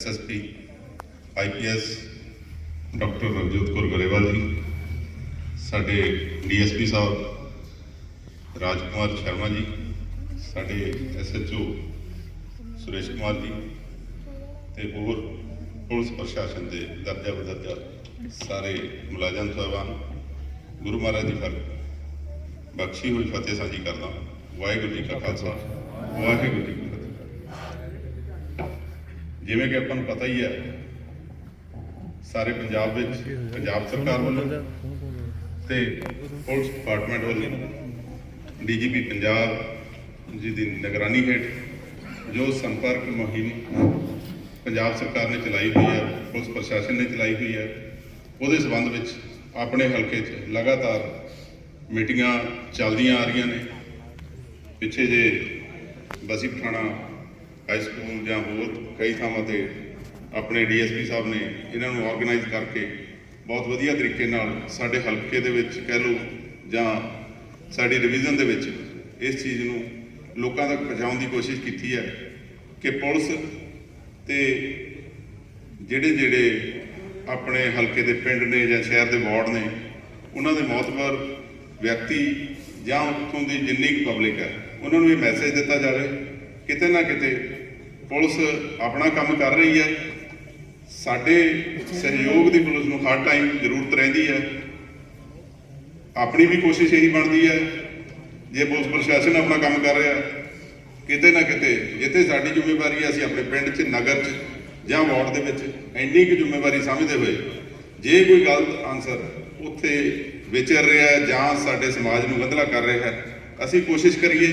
SSP IPS doctor Ravjot Kaur Grewal ji ਸਾਡੇ DSP ਸਾਹਿਬ ਰਾਜਕੁਮਾਰ ਸ਼ਰਮਾ ਜੀ, ਸਾਡੇ SHO Suresh Kumar ji ਤੇ ਹੋਰ ਪੁਲਿਸ ਪ੍ਰਸ਼ਾਸਨ ਦੇ ਦਰਜਾ ਬਦਰਜਾ ਸਾਰੇ ਮੁਲਾਜ਼ਮ ਸਾਹਿਬਾਨ, ਗੁਰੂ ਮਹਾਰਾਜ ਦੀ ਫਰ ਬਖਸ਼ੀ ਹੋਈ ਫਤਿਹ ਸਾਂਝੀ ਕਰਦਾ ਵਾਹਿਗੁਰੂ ਜੀ ਕਾ ਖਾਲਸਾ, ਵਾਹਿਗੁਰੂ ਜੀ ਜਿਵੇਂ ਕਿ ਆਪਾਂ ਨੂੰ ਪਤਾ ਹੀ ਹੈ, ਸਾਰੇ ਪੰਜਾਬ ਵਿੱਚ, ਪੰਜਾਬ ਸਰਕਾਰ ਵੱਲੋਂ ਤੇ ਪੁਲਿਸ ਡਿਪਾਰਟਮੈਂਟ ਵੱਲੋਂ ਡੀਜੀਪੀ ਪੰਜਾਬ ਜੀ ਦੀ ਨਿਗਰਾਨੀ ਹੇਠ ਜੋ ਸੰਪਰਕ ਮੁਹਿੰਮ ਪੰਜਾਬ ਸਰਕਾਰ ਨੇ ਚਲਾਈ ਹੋਈ ਹੈ, ਪੁਲਿਸ ਪ੍ਰਸ਼ਾਸਨ ਨੇ ਚਲਾਈ ਹੋਈ ਹੈ, ਉਹਦੇ ਸਬੰਧ ਵਿੱਚ ਆਪਣੇ ਹਲਕੇ 'ਚ ਲਗਾਤਾਰ ਮੀਟਿੰਗਾਂ ਚੱਲਦੀਆਂ ਆ ਰਹੀਆਂ ਨੇ। ਪਿੱਛੇ ਜੇ ਬਸੀ ਪਠਾਣਾ ਹਾਈ ਸਕੂਲ ਜਾਂ ਹੋਰ ਕਈ ਥਾਵਾਂ ਤੇ ਆਪਣੇ ਡੀਐਸਪੀ ਸਾਹਿਬ ਨੇ ਇਹਨਾਂ ਨੂੰ ਆਰਗੇਨਾਈਜ਼ ਕਰਕੇ ਬਹੁਤ ਵਧੀਆ ਤਰੀਕੇ ਨਾਲ ਸਾਡੇ ਹਲਕੇ ਦੇ ਵਿੱਚ ਕਹਿ ਲਓ ਜਾਂ ਸਾਡੀ ਡਿਵੀਜ਼ਨ ਦੇ ਵਿੱਚ ਇਸ ਚੀਜ਼ ਨੂੰ ਲੋਕਾਂ ਤੱਕ ਪਹੁੰਚਾਉਣ ਦੀ ਕੋਸ਼ਿਸ਼ ਕੀਤੀ ਹੈ ਕਿ ਪੁਲਿਸ ਤੇ ਜਿਹੜੇ ਜਿਹੜੇ ਆਪਣੇ ਹਲਕੇ ਦੇ ਪਿੰਡ ਨੇ ਜਾਂ ਸ਼ਹਿਰ ਦੇ ਵਾਰਡ ਨੇ, ਉਹਨਾਂ ਦੇ ਮੌਤਬਰ ਵਿਅਕਤੀ ਜਾਂ ਉੱਥੋਂ ਦੀ ਜਿੰਨੀ ਕੁ ਪਬਲਿਕ ਹੈ, ਉਹਨਾਂ ਨੂੰ ਇਹ ਮੈਸੇਜ ਦਿੱਤਾ ਜਾਵੇ ਕਿਤੇ ਨਾ ਕਿਤੇ ਪੁਲਿਸ ਆਪਣਾ ਕੰਮ ਕਰ ਰਹੀ ਹੈ। ਸਾਡੇ ਸਹਿਯੋਗ ਦੀ ਪੁਲਿਸ ਨੂੰ ਹਰ ਟਾਈਮ ਜ਼ਰੂਰਤ ਰਹਿੰਦੀ ਹੈ। ਆਪਣੀ ਵੀ ਕੋਸ਼ਿਸ਼ ਇਹੀ ਬਣਦੀ ਹੈ, ਜੇ ਪੁਲਿਸ ਪ੍ਰਸ਼ਾਸਨ ਆਪਣਾ ਕੰਮ ਕਰ ਰਿਹਾ, ਕਿਤੇ ਨਾ ਕਿਤੇ, ਜਿੱਥੇ ਸਾਡੀ ਜ਼ਿੰਮੇਵਾਰੀ ਹੈ, ਅਸੀਂ ਆਪਣੇ ਪਿੰਡ 'ਚ, ਨਗਰ 'ਚ ਜਾਂ ਵਾਰਡ ਦੇ ਵਿੱਚ ਇੰਨੀ ਕੁ ਜ਼ਿੰਮੇਵਾਰੀ ਸਮਝਦੇ ਹੋਏ ਜੇ ਕੋਈ ਗਲਤ ਆਨਸਰ ਉੱਥੇ ਵਿਚਰ ਰਿਹਾ ਹੈ ਜਾਂ ਸਾਡੇ ਸਮਾਜ ਨੂੰ ਗੰਧਲਾ ਕਰ ਰਿਹਾ ਹੈ, ਅਸੀਂ ਕੋਸ਼ਿਸ਼ ਕਰੀਏ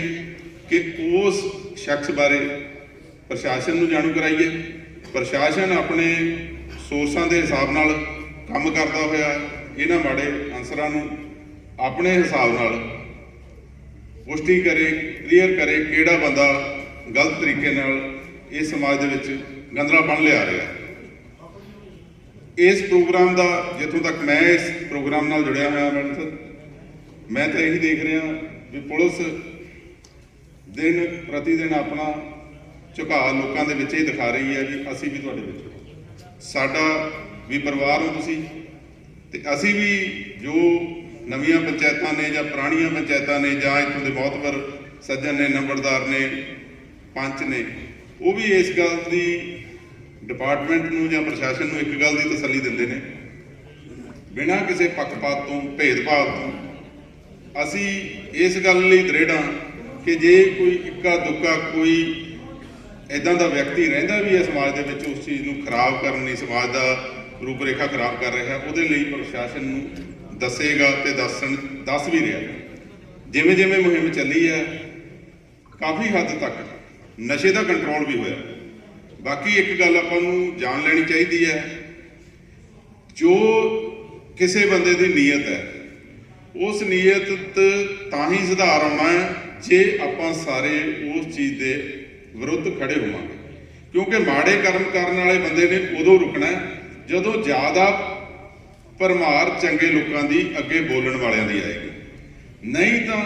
ਕਿ ਉਸ ਸ਼ਖਸ ਬਾਰੇ ਪ੍ਰਸ਼ਾਸਨ ਨੂੰ ਜਾਣੂ ਕਰਾਈਏ। ਪ੍ਰਸ਼ਾਸਨ ਆਪਣੇ ਸੋਰਸਾਂ ਦੇ ਹਿਸਾਬ ਨਾਲ ਕੰਮ ਕਰਦਾ ਹੋਇਆ ਇਹਨਾਂ ਮਾੜੇ ਅਨਸਰਾਂ ਨੂੰ ਆਪਣੇ ਹਿਸਾਬ ਨਾਲ ਪੁਸ਼ਟੀ ਕਰੇ, ਕਲੀਅਰ ਕਰੇ ਕਿਹੜਾ ਬੰਦਾ ਗਲਤ ਤਰੀਕੇ ਨਾਲ ਇਸ ਸਮਾਜ ਦੇ ਵਿੱਚ ਗੰਦਲਾ ਬਣ ਲਿਆ ਰਿਹਾ ਇਸ ਪ੍ਰੋਗਰਾਮ ਦਾ ਜਿੱਥੋਂ ਤੱਕ ਮੈਂ ਇਸ ਪ੍ਰੋਗਰਾਮ ਨਾਲ ਜੁੜਿਆ ਹੋਇਆ ਮੈਂ ਮੈਂ ਤਾਂ ਇਹੀ ਦੇਖ ਰਿਹਾ ਵੀ ਪੁਲਿਸ ਦਿਨ ਪ੍ਰਤੀ ਦਿਨ ਆਪਣਾ ਝੁਕਾਅ ਲੋਕਾਂ ਦੇ ਵਿੱਚ ਇਹ ਦਿਖਾ ਰਹੀ ਹੈ ਵੀ ਅਸੀਂ ਵੀ ਤੁਹਾਡੇ ਵਿੱਚ ਸਾਡਾ ਵੀ ਪਰਿਵਾਰ ਹੋ ਤੁਸੀਂ ਤੇ ਅਸੀਂ ਵੀ ਜੋ ਨਵੀਆਂ ਪੰਚਾਇਤਾਂ ਨੇ ਜਾਂ ਪੁਰਾਣੀਆਂ ਪੰਚਾਇਤਾਂ ਨੇ ਜਾਂ ਇੱਥੋਂ ਦੇ ਬਹੁਤ ਮੌਤਬਰ ਸੱਜਣ ਨੇ, ਨੰਬਰਦਾਰ ਨੇ, ਪੰਚ ਨੇ, ਉਹ ਵੀ ਇਸ ਗੱਲ ਦੀ ਡਿਪਾਰਟਮੈਂਟ ਨੂੰ ਜਾਂ ਪ੍ਰਸ਼ਾਸਨ ਨੂੰ ਇੱਕ ਗੱਲ ਦੀ ਤਸੱਲੀ ਦਿੰਦੇ ਨੇ। ਬਿਨਾਂ ਕਿਸੇ ਪੱਖਪਾਤ ਤੋਂ, ਭੇਦਭਾਵ ਤੋਂ ਅਸੀਂ ਇਸ ਗੱਲ ਲਈ ਦ੍ਰਿੜ ਹਾਂ ਕਿ ਜੇ ਕੋਈ ਇੱਕਾ ਦੁੱਕਾ ਕੋਈ ਇਦਾਂ ਦਾ ਵਿਅਕਤੀ ਰਹਿੰਦਾ ਵੀ ਹੈ ਸਮਾਜ ਦੇ ਵਿੱਚ, ਉਸ ਚੀਜ਼ ਨੂੰ ਖਰਾਬ ਕਰਨ ਲਈ, ਸਮਾਜ ਦਾ ਰੂਪਰੇਖਾ ਖਰਾਬ ਕਰ ਰਿਹਾ ਉਹਦੇ ਲਈ ਪ੍ਰਸ਼ਾਸਨ ਨੂੰ ਦੱਸੇਗਾ ਤੇ ਦੱਸਣ, ਦੱਸ ਵੀ ਰਿਹਾ ਜਿਵੇਂ ਜਿਵੇਂ ਮੁਹਿੰਮ ਚੱਲੀ ਹੈ, ਕਾਫੀ ਹੱਦ ਤੱਕ ਨਸ਼ੇ ਦਾ ਕੰਟਰੋਲ ਵੀ ਹੋਇਆ। ਬਾਕੀ ਇੱਕ ਗੱਲ ਆਪਾਂ ਨੂੰ ਜਾਣ ਲੈਣੀ ਚਾਹੀਦੀ ਹੈ, ਜੋ ਕਿਸੇ ਬੰਦੇ ਦੀ ਨੀਅਤ ਹੈ, ਉਸ ਨੀਅਤ ਤਾਂ ਹੀ ਸੁਧਾਰ ਆਉਣਾ ਹੈ, ਜੇ ਆਪਾਂ ਸਾਰੇ ਉਸ ਚੀਜ਼ ਦੇ ਵਿਰੁੱਧ ਖੜੇ ਹੋਵਾਂਗੇ। ਕਿਉਂਕਿ ਮਾੜੇ ਕਰਮ ਕਰਨ ਵਾਲੇ ਬੰਦੇ ਨੇ ਉਦੋਂ ਰੁਕਣਾ ਜਦੋਂ ਜ਼ਿਆਦਾ ਪਰਮਾਰ ਚੰਗੇ ਲੋਕਾਂ ਦੀ ਅੱਗੇ ਬੋਲਣ ਵਾਲਿਆਂ ਦੀ ਆਏਗੀ। ਨਹੀਂ ਤਾਂ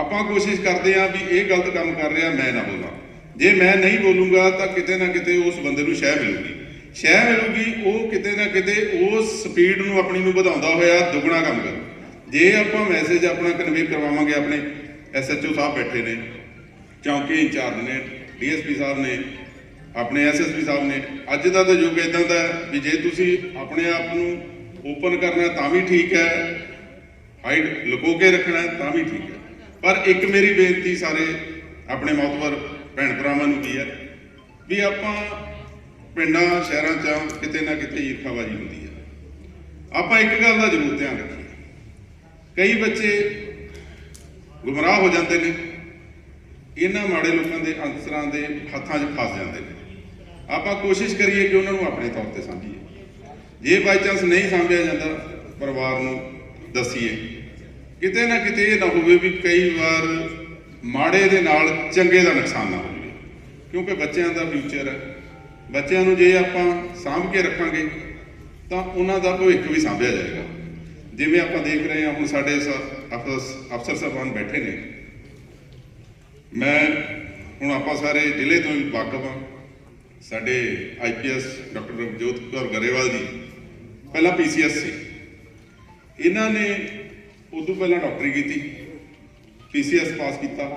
ਆਪਾਂ ਕੋਸ਼ਿਸ਼ ਕਰਦੇ ਹਾਂ ਵੀ ਇਹ ਗਲਤ ਕੰਮ ਕਰ ਰਿਹਾ, ਮੈਂ ਨਾ ਬੋਲਾਂ। ਜੇ ਮੈਂ ਨਹੀਂ ਬੋਲੂੰਗਾ ਤਾਂ ਕਿਤੇ ਨਾ ਕਿਤੇ ਉਸ ਬੰਦੇ ਨੂੰ ਸ਼ਹਿ ਮਿਲੂਗੀ। ਸ਼ਹਿ ਮਿਲੂਗੀ, ਉਹ ਕਿਤੇ ਨਾ ਕਿਤੇ ਉਸ ਸਪੀਡ ਨੂੰ ਆਪਣੀ ਨੂੰ ਵਧਾਉਂਦਾ ਹੋਇਆ ਦੁੱਗਣਾ ਕੰਮ ਕਰੂ ਜੇ ਆਪਾਂ ਮੈਸੇਜ ਆਪਣਾ ਕਨਵੇ ਕਰਵਾਵਾਂਗੇ, ਆਪਣੇ ਐਸਐਚਓ ਸਾਹਿਬ ਬੈਠੇ ਨੇ ਚੌਂਕੀ ਇੰਚਾਰਜ ਨੇ, ਡੀਐਸਪੀ ਸਾਹਿਬ ਨੇ, ਆਪਣੇ ਐਸਐਸਪੀ ਸਾਹਿਬ ਨੇ, ਅੱਜ ਦਾ ਤਾਂ ਯੁੱਗ ਇਦਾਂ ਦਾ ਵੀ ਜੇ ਤੁਸੀਂ ਆਪਣੇ ਆਪ ਨੂੰ ਓਪਨ ਕਰਨਾ ਤਾਂ ਵੀ ਠੀਕ ਹੈ ਹਾਈਡ ਲੁਕੋ ਕੇ ਰੱਖਣਾ ਤਾਂ ਵੀ ਠੀਕ ਹੈ। ਪਰ ਇੱਕ ਮੇਰੀ ਬੇਨਤੀ ਸਾਰੇ ਆਪਣੇ ਮੌਤਵਰ ਭੈਣ ਭਰਾਵਾਂ ਨੂੰ ਕੀ ਹੈ, ਵੀ ਆਪਾਂ ਪਿੰਡਾਂ, ਸ਼ਹਿਰਾਂ 'ਚ ਕਿਤੇ ਨਾ ਕਿਤੇ ਈਰਖਾਬਾਜ਼ੀ ਹੁੰਦੀ ਹੈ। ਆਪਾਂ ਇੱਕ ਗੱਲ ਦਾ ਜ਼ਰੂਰ ਧਿਆਨ ਰੱਖੀਏ। ਕਈ ਬੱਚੇ ਗੁੰਮਰਾਹ ਹੋ ਜਾਂਦੇ ਨੇ। ਇਹਨਾਂ ਮਾੜੇ ਲੋਕਾਂ ਦੇ ਅਨਸਰਾਂ ਦੇ ਹੱਥਾਂ 'ਚ ਫਸ ਜਾਂਦੇ ਨੇ। ਆਪਾਂ ਕੋਸ਼ਿਸ਼ ਕਰੀਏ ਕਿ ਉਹਨਾਂ ਨੂੰ ਆਪਣੇ ਤੌਰ ਤੇ ਸਮਝੀਏ ਜੇ ਬਾਈ ਚਾਂਸ ਨਹੀਂ ਸਮਝਿਆ ਜਾਂਦਾ, ਪਰਿਵਾਰ ਨੂੰ ਦਸੀਏ। ਕਿਤੇ ਨਾ ਕਿਤੇ ਇਹ ਨਾ ਹੋਵੇ ਵੀ ਕਈ ਵਾਰ ਮਾੜੇ ਦੇ ਨਾਲ ਚੰਗੇ ਦਾ ਨੁਕਸਾਨ ਨਾ ਹੋਵੇ। ਕਿਉਂਕਿ ਬੱਚਿਆਂ ਦਾ ਫਿਊਚਰ ਹੈ। ਬੱਚਿਆਂ ਨੂੰ ਜੇ ਆਪਾਂ ਸਾਂਭ ਕੇ ਰੱਖਾਂਗੇ, ਤਾਂ ਉਹਨਾਂ ਦਾ ਭਵਿੱਖ ਵੀ ਸਾਂਭਿਆ ਜਾਏਗਾ। ਜਿਵੇਂ ਆਪਾਂ ਦੇਖ ਰਹੇ ਹਾਂ, ਹੁਣ ਸਾਡੇ ਸ- ਅਫਸਰ ਸਾਹਿਬਾਨ ਬੈਠੇ ਨੇ। ਮੈਂ ਹੁਣ ਆਪਾਂ ਸਾਰੇ ਜ਼ਿਲ੍ਹੇ ਤੋਂ ਹੀ ਵਾਕਫ ਹਾਂ। ਸਾਡੇ ਆਈਪੀਐਸ ਡਾਕਟਰ ਰਵਜੋਤ ਕੌਰ ਗਰੇਵਾਲ ਜੀ, ਪਹਿਲਾਂ ਪੀਸੀਐਸ ਸੀ। ਇਹਨਾਂ ਨੇ ਉਦੋਂ ਪਹਿਲਾਂ ਡਾਕਟਰੀ ਕੀਤੀ ਪੀਸੀਐਸ ਪਾਸ ਕੀਤਾ,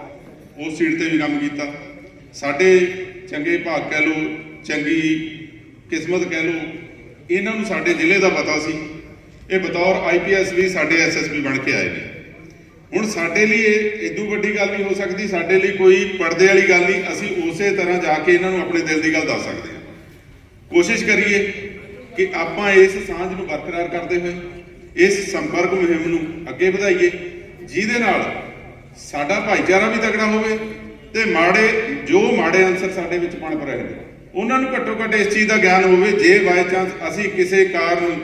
ਉਸ ਸੀਟ ਤੇ ਵੀ ਕੰਮ ਕੀਤਾ। ਸਾਡੇ ਚੰਗੇ ਭਾਗ ਕਹਿ ਲੋ ਚੰਗੀ ਕਿਸਮਤ ਕਹਿ ਲੋ ਇਹਨਾਂ ਨੂੰ ਸਾਡੇ ਜ਼ਿਲ੍ਹੇ ਦਾ ਪਤਾ ਸੀ। ਇਹ ਬਤੌਰ ਆਈਪੀਐਸ ਵੀ ਸਾਡੇ ਐਸਐਸਪੀ ਬਣ ਕੇ ਆਏ ਨੇ। ਹੁਣ ਸਾਡੇ ਲਈ ਇਹ ਇਦੋਂ ਵੱਡੀ ਗੱਲ ਨਹੀਂ ਹੋ ਸਕਦੀ, ਸਾਡੇ ਲਈ ਕੋਈ ਪਰਦੇ ਵਾਲੀ ਗੱਲ ਨਹੀਂ। ਅਸੀਂ ਉਸੇ ਤਰ੍ਹਾਂ ਜਾ ਕੇ ਇਹਨਾਂ ਨੂੰ ਆਪਣੇ ਦਿਲ ਦੀ ਗੱਲ ਦੱਸ ਸਕਦੇ ਹਾਂ। ਕੋਸ਼ਿਸ਼ ਕਰੀਏ ਕਿ ਆਪਾਂ ਇਸ ਸਾਂਝ ਨੂੰ ਬਰਕਰਾਰ ਕਰਦੇ ਹੋਏ, ਇਸ ਸੰਪਰਕ ਮੁਹਿੰਮ ਨੂੰ ਅੱਗੇ ਵਧਾਈਏ, ਜਿਹਦੇ ਨਾਲ ਸਾਡਾ ਭਾਈਚਾਰਾ ਵੀ ਤਕੜਾ ਹੋਵੇ ਤੇ ਮਾੜੇ, ਜੋ ਮਾੜੇ ਅਨਸਰ ਸਾਡੇ ਵਿੱਚ ਪਣਪ ਰਹੇ ਨੇ ਉਹਨਾਂ ਨੂੰ ਘੱਟੋ ਘੱਟ ਇਸ ਚੀਜ਼ ਦਾ ਗਿਆਨ ਹੋਵੇ, ਜੇ ਬਾਈ ਚਾਂਸ ਅਸੀਂ ਕਿਸੇ ਕਾਰਨ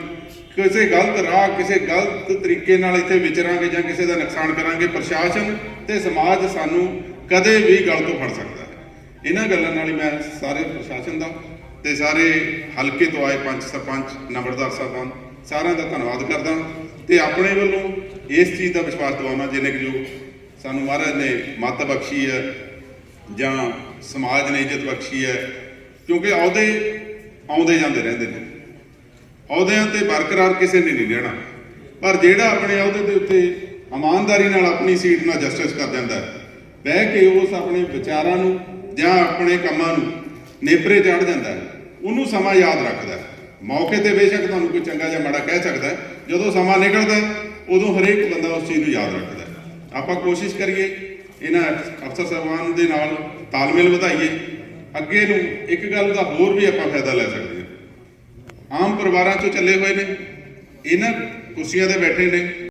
ਕਿਸੇ ਗਲਤ ਰਾਹ, ਕਿਸੇ ਗਲਤ ਤਰੀਕੇ ਨਾਲ ਇੱਥੇ ਵਿਚਰਾਂਗੇ ਜਾਂ ਕਿਸੇ ਦਾ ਨੁਕਸਾਨ ਕਰਾਂਗੇ, ਪ੍ਰਸ਼ਾਸਨ ਤੇ ਸਮਾਜ ਸਾਨੂੰ ਕਦੇ ਵੀ ਗਲ ਤੋਂ ਫੜ ਸਕਦਾ ਹੈ। ਇਹਨਾਂ ਗੱਲਾਂ ਨਾਲ ਹੀ ਮੈਂ ਸਾਰੇ ਪ੍ਰਸ਼ਾਸਨ ਦਾ ਤੇ ਸਾਰੇ ਹਲਕੇ ਤੋਂ ਆਏ ਪੰਚ ਸਰਪੰਚ, ਨੰਬਰਦਾਰ ਸਾਹਿਬਾਨ, ਸਾਰਿਆਂ ਦਾ ਧੰਨਵਾਦ ਕਰਦਾ ਤੇ ਆਪਣੇ ਵੱਲੋਂ ਇਸ ਚੀਜ਼ ਦਾ ਵਿਸ਼ਵਾਸ ਦਿਵਾਉਣਾ ਜਿਹਨੇ ਕਿ ਜੋ ਸਾਨੂੰ ਮਹਾਰਾਜ ਨੇ ਮੱਤ ਬਖਸ਼ੀ ਹੈ ਜਾਂ ਸਮਾਜ ਨੇ ਇੱਜ਼ਤ ਬਖਸ਼ੀ ਹੈ, ਕਿਉਂਕਿ ਅਹੁਦੇ ਆਉਂਦੇ ਜਾਂਦੇ ਰਹਿੰਦੇ ਨੇ। ਅਹੁਦਿਆਂ ਤੇ ਬਰਕਰਾਰ ਕਿਸੇ ਨੇ ਨਹੀਂ ਰਹਿਣਾ। ਪਰ ਜਿਹੜਾ ਆਪਣੇ ਅਹੁਦੇ ਦੇ ਉੱਤੇ ਇਮਾਨਦਾਰੀ ਨਾਲ ਆਪਣੀ ਸੀਟ ਨਾਲ ਜਸਟਿਸ ਕਰ ਦਿੰਦਾ ਹੈ, ਬਹਿ ਕੇ ਉਸ ਆਪਣੇ ਵਿਚਾਰਾਂ ਨੂੰ ਜਾਂ ਆਪਣੇ ਕੰਮਾਂ ਨੂੰ ਨੇਪਰੇ ਚੜ ਜਾਂਦਾ ਹੈ, ਉਹਨੂੰ ਸਮਾਂ ਯਾਦ ਰੱਖਦਾ ਹੈ। ਮੌਕੇ ਤੇ ਬੇਸ਼ੱਕ ਤੁਹਾਨੂੰ ਕੋਈ ਚੰਗਾ ਜਾਂ ਮਾੜਾ ਕਹਿ ਸਕਦਾ ਹੈ, ਜਦੋਂ ਸਮਾਂ ਨਿਕਲਦਾ ਉਦੋਂ ਹਰੇਕ ਬੰਦਾ ਉਸ ਚੀਜ਼ ਨੂੰ ਯਾਦ ਰੱਖਦਾ ਆਪਾਂ ਕੋਸ਼ਿਸ਼ ਕਰੀਏ ਇਹਨਾਂ ਅਫਸਰ ਸਾਹਿਬਾਨ ਦੇ ਨਾਲ ਤਾਲਮੇਲ ਵਧਾਈਏ। ਅੱਗੇ ਨੂੰ ਇੱਕ ਗੱਲ ਦਾ ਹੋਰ ਵੀ ਆਪਾਂ ਫਾਇਦਾ ਲੈ ਸਕਦੇ ਆਮ ਪਰਿਵਾਰਾਂ ਚੋਂ ਚੱਲੇ ਹੋਏ ਨੇ। ਇਹਨਾਂ ਕੁਰਸੀਆਂ ਤੇ ਬੈਠੇ ਨੇ।